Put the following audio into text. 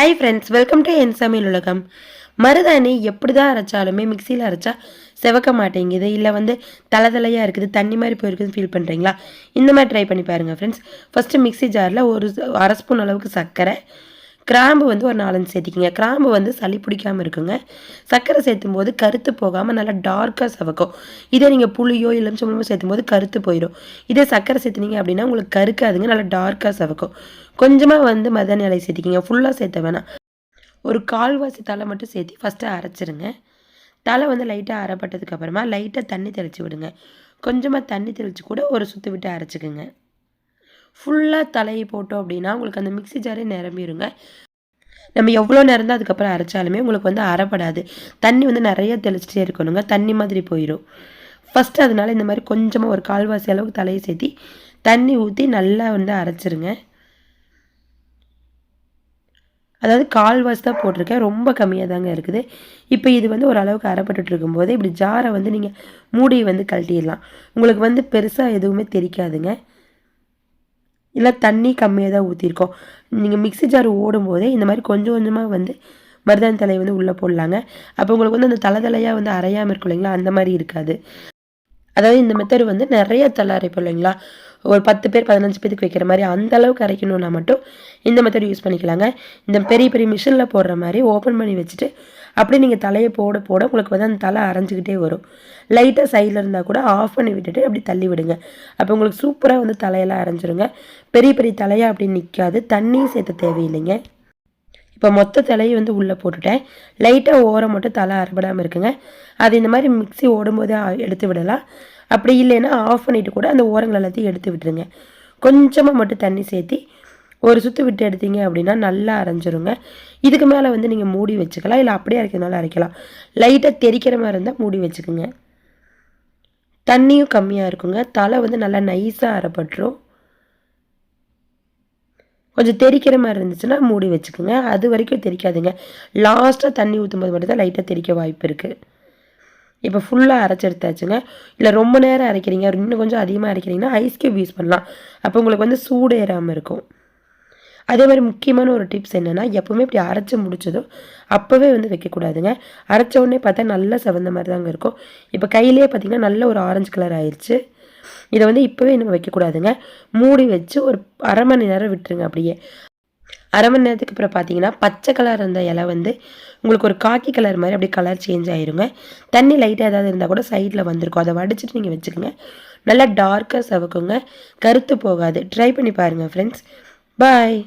Hi friends welcome to என் சமையல் உலகம் மருதாணி எப்படி தான் அரைச்சாலுமே மிக்சியில் அரைச்சா செவக்க மாட்டேங்குது. இல்லை வந்து தலை தலையாக இருக்குது தண்ணி மாதிரி போயிருக்குதுன்னு ஃபீல் பண்ணுறீங்களா இந்த மாதிரி ட்ரை பண்ணி பாருங்கள் ஃப்ரெண்ட்ஸ் ஃபஸ்ட்டு மிக்ஸி ஜாரில் ஒரு அரை ஸ்பூன் அளவுக்கு சர்க்கரை கிராம்பு வந்து ஒரு நாலஞ்சு சேர்த்திக்கிங்க. கிராம்பு வந்து சளி பிடிக்காமல் இருக்குங்க. சர்க்கரை சேர்த்தும் போது கருத்து போகாமல் நல்லா டார்க்காக சவக்கும். இதே நீங்கள் புளியோ இளம்ச்சம்பளமோ சேர்த்தும் போது கருத்து போயிடும் இதே சர்க்கரை சேர்த்துனீங்க அப்படின்னா உங்களுக்கு கருக்காதுங்க நல்லா டார்க்காக சவக்கும். கொஞ்சமாக வந்து மதனி இலை சேர்த்திக்கிங்க. ஃபுல்லாக சேர்த்த வேணாம். ஒரு கால்வாசி தலை மட்டும் சேர்த்து ஃபஸ்ட்டு அரைச்சிருங்க. தலை வந்து லைட்டாக அரைப்பட்டதுக்கப்புறமா லைட்டாக தண்ணி தெளித்து விடுங்க. கொஞ்சமாக தண்ணி தெளித்து கூட ஒரு சுற்று விட்டு அரைச்சிக்குங்க. ஃபுல்லாக தலையை போட்டோம் அப்படின்னா உங்களுக்கு அந்த மிக்ஸி ஜாரே நிரம்பிடுங்க நம்ம எவ்வளோ நேரம் தான் அதுக்கப்புறம் அரைச்சாலுமே உங்களுக்கு வந்து அரைப்படாது. தண்ணி வந்து நிறைய தெளிச்சிட்டே இருக்கணுங்க. தண்ணி மாதிரி போயிடும் ஃபஸ்ட்டு அதனால இந்த மாதிரி கொஞ்சமாக ஒரு கால்வாசி அளவுக்கு தலையை சேர்த்தி தண்ணி ஊற்றி நல்லா வந்து அரைச்சிருங்க. அதாவது கால்வாசி தான் போட்டிருக்கேன். ரொம்ப கம்மியாக தாங்க இருக்குது. இப்போ இது வந்து ஓரளவுக்கு அரைப்பட்டுட்டு இருக்கும்போது இப்படி ஜாரை வந்து நீங்கள் மூடியை வந்து கழட்டிடலாம். உங்களுக்கு வந்து பெருசாக எதுவுமே தெரிக்காதுங்க. இல்லை தண்ணி கம்மியாக தான் ஊற்றிருக்கோம் நீங்கள் மிக்ஸி ஜார் ஓடும்போதே இந்த மாதிரி கொஞ்சம் கொஞ்சமாக வந்து மருதாணி தலையை வந்து உள்ளே போடலாங்க. அப்போ உங்களுக்கு வந்து அந்த தலை தலையாக வந்து அரையாமல் இருக்கும் இல்லைங்களா? அந்த மாதிரி இருக்காது. அதாவது இந்த மெத்தடு வந்து நிறைய தலை அரைப்போம் இல்லைங்களா? ஒரு பத்து பேர் பதினஞ்சு பேருக்கு வைக்கிற மாதிரி அந்த அளவுக்கு அரைக்கணும்னா மட்டும் இந்த மெத்தட் யூஸ் பண்ணிக்கலாங்க. இந்த பெரிய பெரிய மிஷினில் போடுற மாதிரி ஓப்பன் பண்ணி வச்சுட்டு அப்படியே நீங்கள் தலையை போட போட உங்களுக்கு வந்து அந்த தலை அரைஞ்சிக்கிட்டே வரும். லைட்டாக சைடில் இருந்தால் கூட ஆஃப் பண்ணி விட்டுட்டு அப்படி தள்ளி விடுங்க. அப்போ உங்களுக்கு சூப்பராக வந்து தலையெல்லாம் அரைஞ்சிருங்க. பெரிய பெரிய தலையாக அப்படி நிற்காது தண்ணியும் சேர்த்த தேவையில்லைங்க. இப்போ மொத்த தலையை வந்து உள்ளே போட்டுட்டேன். லைட்டாக ஓரம் மட்டும் தலை அரைபடாமல் இருக்குங்க. அது இந்த மாதிரி மிக்சி ஓடும்போது எடுத்து விடலாம். அப்படி இல்லைன்னா ஆஃப் பண்ணிவிட்டு கூட அந்த ஓரங்கள் எல்லாத்தையும் எடுத்து விட்டுருங்க. கொஞ்சமாக மட்டும் தண்ணி சேர்த்தி ஒரு சுற்று விட்டு எடுத்தீங்க அப்படின்னா நல்லா அரைஞ்சிருங்க. இதுக்கு மேலே வந்து நீங்கள் மூடி வச்சுக்கலாம். இல்லை அப்படியே அரைக்கிறதுனால அரைக்கலாம். லைட்டாக தெரிக்கிற மாதிரி இருந்தால் மூடி வச்சுக்கோங்க. தண்ணியும் கம்மியாக இருக்குங்க. தலை வந்து நல்லா நைஸாக அரைப்பட்டுரும். கொஞ்சம் தெரிக்கிற மாதிரி இருந்துச்சுன்னா மூடி வச்சுக்கோங்க. அது வரைக்கும் தெரிக்காதுங்க. லாஸ்ட்டாக தண்ணி ஊற்றும் போது மட்டும் தான் லைட்டாக தெரிக்க வாய்ப்பு இருக்குது இப்போ ஃபுல்லாக அரைச்சி எடுத்தாச்சுங்க. இல்லை ரொம்ப நேரம் அரைக்கிறீங்க. இன்னும் கொஞ்சம் அதிகமாக அரைக்கிறீங்கன்னா ஐஸ் க்யூப் யூஸ் பண்ணலாம். அப்போ உங்களுக்கு வந்து சூடு ஏறாமல் இருக்கும். அதே மாதிரி முக்கியமான ஒரு டிப்ஸ் என்னென்னா எப்போவுமே இப்படி அரைச்சி முடிச்சதோ அப்போவே வந்து வைக்கக்கூடாதுங்க. அரைச்ச உடனே பார்த்தா நல்லா செவந்த மாதிரி தாங்க இருக்கும். இப்போ கையிலே பார்த்திங்கன்னா நல்ல ஒரு ஆரஞ்சு கலர் ஆயிடுச்சு இதை வந்து இப்போவே நம்ம வைக்கக்கூடாதுங்க. மூடி வச்சு ஒரு அரை மணி நேரம் விட்டுருங்க அப்படியே. அரை மணி நேரத்துக்கு அப்புறம் பார்த்தீங்கன்னா பச்சை கலர் இருந்த இலை வந்து உங்களுக்கு ஒரு காக்கி கலர் மாதிரி அப்படியே கலர் சேஞ்ச் ஆயிருங்க. தண்ணி லைட்டாக ஏதாவது இருந்தால் கூட சைடில் வந்திருக்கும். அதை வடிச்சிட்டு நீங்கள் வச்சுக்கோங்க. நல்லா டார்க்காக சவக்குங்க. கருத்து போகாது. ட்ரை பண்ணி பாருங்கள் ஃப்ரெண்ட்ஸ் பாய்